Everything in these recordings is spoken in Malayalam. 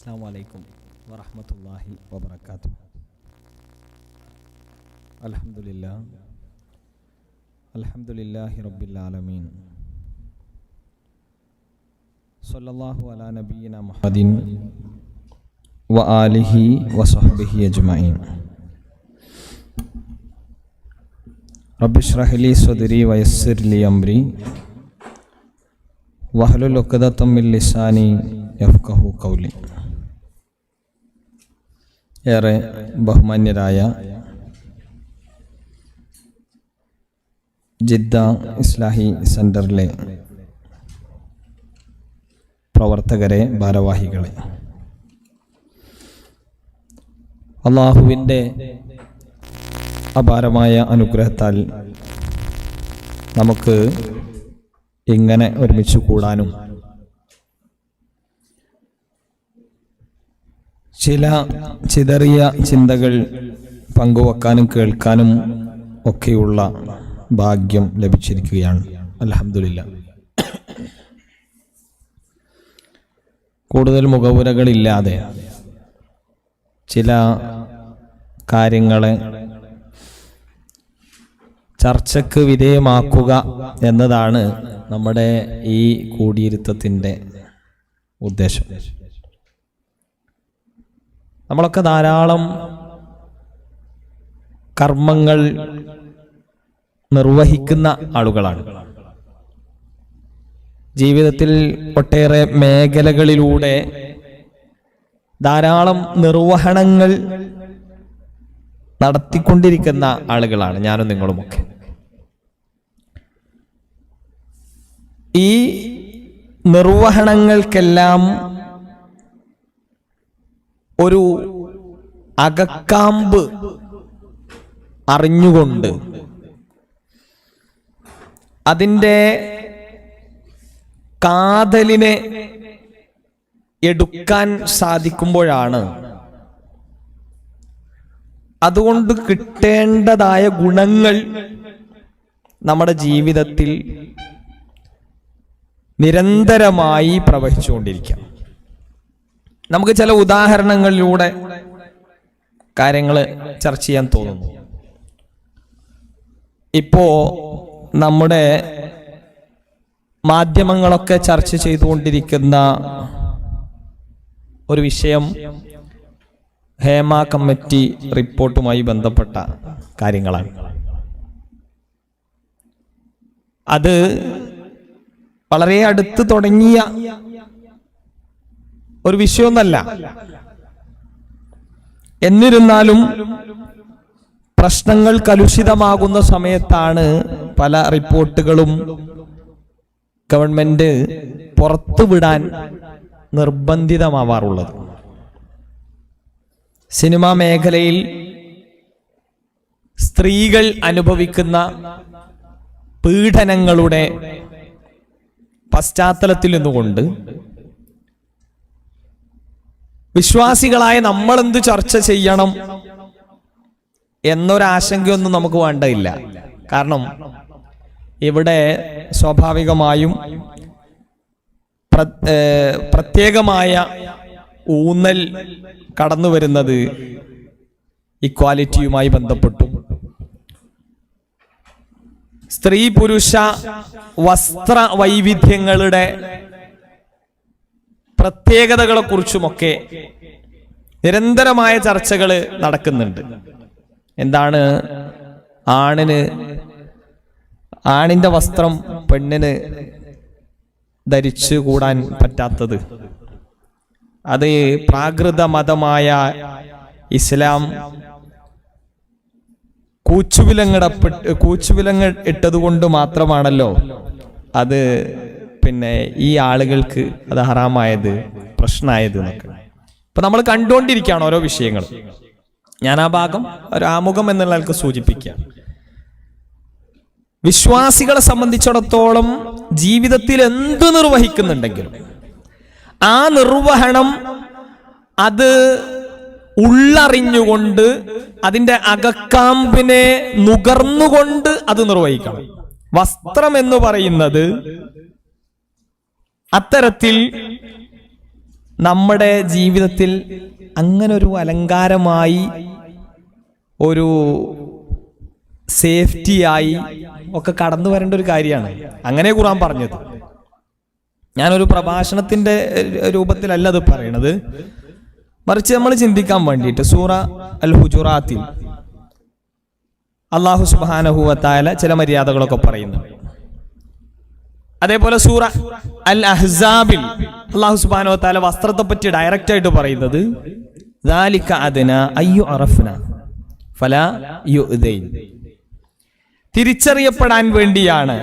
السلام عليكم ورحمة الله وبركاته. الحمد لله. الحمد لله رب العالمين. صلى الله على نبينا محمد وآله وصحبه أجمعين. رب اشرح لي صدري ويسر لي أمري. واحلل عقدة من لساني يفقه قولي. ഏറെ ബഹുമാന്യരായ ജിദ്ദ ഇസ്ലാഹി സെന്ററിലെ പ്രവർത്തകരെ ഭാരവാഹികളെ. അള്ളാഹുവിന്റെ അപാരമായ അനുഗ്രഹത്താൽ നമുക്ക് ഇങ്ങനെ ഒരുമിച്ച് കൂടാനും ചില ചിതറിയ ചിന്തകൾ പങ്കുവെക്കാനും കേൾക്കാനും ഒക്കെയുള്ള ഭാഗ്യം ലഭിച്ചിരിക്കുകയാണ്. അലഹമില്ല കൂടുതൽ മുഖപുരകളില്ലാതെ ചില കാര്യങ്ങളെ ചർച്ചക്ക് വിധേയമാക്കുക എന്നതാണ് നമ്മുടെ ഈ കൂടിയിരുത്തത്തിന്റെ ഉദ്ദേശം. നമ്മളൊക്കെ ധാരാളം കർമ്മങ്ങൾ നിർവഹിക്കുന്ന ആളുകളാണ്. ജീവിതത്തിൽ ഒട്ടേറെ മേഖലകളിലൂടെ ധാരാളം നിർവഹണങ്ങൾ നടത്തിക്കൊണ്ടിരിക്കുന്ന ആളുകളാണ് ഞാനും നിങ്ങളുമൊക്കെ. ഈ നിർവഹണങ്ങൾക്കെല്ലാം ഒരു അകക്കാമ്പ് അറിഞ്ഞുകൊണ്ട് അതിന്റെ കാതലിനെ എടുക്കാൻ സാധിക്കുമ്പോഴാണ്. അതുകൊണ്ട് കിട്ടേണ്ടതായ ഗുണങ്ങൾ നമ്മുടെ ജീവിതത്തിൽ നിരന്തരമായി പ്രവഹിച്ചുകൊണ്ടിരിക്കാം നമുക്ക് ചില ഉദാഹരണങ്ങളിലൂടെ കാര്യങ്ങൾ ചർച്ച ചെയ്യാൻ തോന്നുന്നു. ഇപ്പോ നമ്മുടെ മാധ്യമങ്ങളൊക്കെ ചർച്ച ചെയ്തുകൊണ്ടിരിക്കുന്ന ഒരു വിഷയം ഹേമ കമ്മിറ്റി റിപ്പോർട്ടുമായി ബന്ധപ്പെട്ട കാര്യങ്ങളാണ്. അത് വളരെ അടുത്ത് തുടങ്ങിയ ഒരു വിഷയമൊന്നല്ല. എന്നിരുന്നാലും പ്രശ്നങ്ങൾ കലുഷിതമാകുന്ന സമയത്താണ് പല റിപ്പോർട്ടുകളും ഗവൺമെന്റ് പുറത്തുവിടാൻ നിർബന്ധിതമാവാറുള്ളത്. സിനിമാ മേഖലയിൽ സ്ത്രീകൾ അനുഭവിക്കുന്ന പീഡനങ്ങളുടെ പശ്ചാത്തലത്തിൽ നിന്നുകൊണ്ട് വിശ്വാസികളായ നമ്മൾ എന്ത് ചർച്ച ചെയ്യണം എന്നൊരാശങ്കയൊന്നും നമുക്ക് വേണ്ടയില്ല കാരണം ഇവിടെ സ്വാഭാവികമായും പ്രത്യേകമായ ഊന്നൽ കടന്നു വരുന്നത് ഇക്വാലിറ്റിയുമായി ബന്ധപ്പെട്ടു. സ്ത്രീ പുരുഷ വസ്ത്ര വൈവിധ്യങ്ങളുടെ പ്രത്യേകതകളെ കുറിച്ചുമൊക്കെ നിരന്തരമായ ചർച്ചകൾ നടക്കുന്നുണ്ട്. എന്താണ്? ആണിന് ആണിന്റെ വസ്ത്രം പെണ്ണിന് ധരിച്ചു കൂടാൻ പറ്റാത്തത്. അത് പ്രാകൃത മതമായ ഇസ്ലാം കൂച്ചുവിലങ്ങടപ്പെട്ട് കൂച്ചുവിലങ്ങ ഇട്ടതുകൊണ്ട് മാത്രമാണല്ലോ അത് പിന്നെ ഈ ആളുകൾക്ക് അത് ഹറാമായത് പ്രശ്നമായത് എന്നൊക്കെ. ഇപ്പൊ നമ്മൾ കണ്ടുകൊണ്ടിരിക്കുകയാണ് ഓരോ വിഷയങ്ങൾ ഞാൻ ആ ഭാഗം ഒരു ആമുഖം എന്നുള്ളവർക്ക് സൂചിപ്പിക്കാം വിശ്വാസികളെ സംബന്ധിച്ചിടത്തോളം ജീവിതത്തിൽ എന്ത് നിർവഹിക്കുന്നുണ്ടെങ്കിലും ആ നിർവഹണം അത് ഉള്ളറിഞ്ഞുകൊണ്ട് അതിന്റെ അകക്കാമ്പിനെ നുകർന്നുകൊണ്ട് അത് നിർവഹിക്കണം. വസ്ത്രം എന്ന് പറയുന്നത് അത്തരത്തിൽ നമ്മുടെ ജീവിതത്തിൽ അങ്ങനെ ഒരു അലങ്കാരമായി ഒരു സേഫ്റ്റിയായി ഒക്കെ കടന്നു വരേണ്ട ഒരു കാര്യമാണ്. അങ്ങനെ ഖുറാൻ പറഞ്ഞത്. ഞാനൊരു പ്രഭാഷണത്തിന്റെ രൂപത്തിലല്ല അത് പറയണത്. മറിച്ച് നമ്മൾ ചിന്തിക്കാൻ വേണ്ടിയിട്ട് സൂറ അൽ ഹുജുറാത്തിൽ അള്ളാഹു സുബാനഹുവത്തായ ചില മര്യാദകളൊക്കെ പറയുന്നു. അതേപോലെ സൂറ അൽ അഹ്സാബിൽ അള്ളാഹു സുബാനോ താല വസ്ത്രത്തെ പറ്റി ഡയറക്റ്റ് ആയിട്ട് പറയുന്നത് തിരിച്ചറിയപ്പെടാൻ വേണ്ടിയാണ്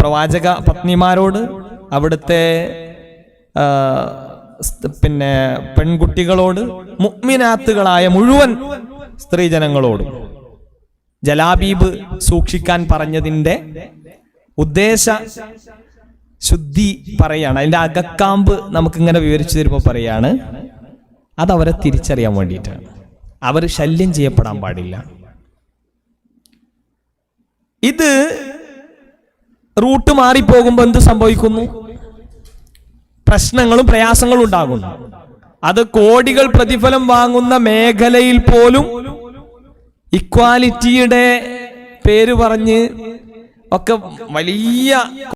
പ്രവാചക പത്നിമാരോട് അവിടുത്തെ പിന്നെ പെൺകുട്ടികളോട് മുഅ്മിനാത്തുകളായ മുഴുവൻ സ്ത്രീജനങ്ങളോട് ജലാബീബ് സൂക്ഷിക്കാൻ പറഞ്ഞതിന്റെ ഉദ്ദേശ ശുദ്ധി പറയാണ്. അതിന്റെ അകക്കാമ്പ് നമുക്കിങ്ങനെ വിവരിച്ചു തരുമ്പോൾ പറയാണ് അത് അവരെ തിരിച്ചറിയാൻ വേണ്ടിയിട്ടാണ്. അവർ ശല്യം ചെയ്യപ്പെടാൻ പാടില്ല. ഇത് റൂട്ട് മാറിപ്പോകുമ്പോൾ എന്ത് സംഭവിക്കുന്നു? പ്രശ്നങ്ങളും പ്രയാസങ്ങളും ഉണ്ടാകുന്നു. അത് കോടികൾ പ്രതിഫലം വാങ്ങുന്ന മേഖലയിൽ പോലും ഇക്വാലിറ്റിയുടെ പേര് പറഞ്ഞ് ഒക്കെ വലിയ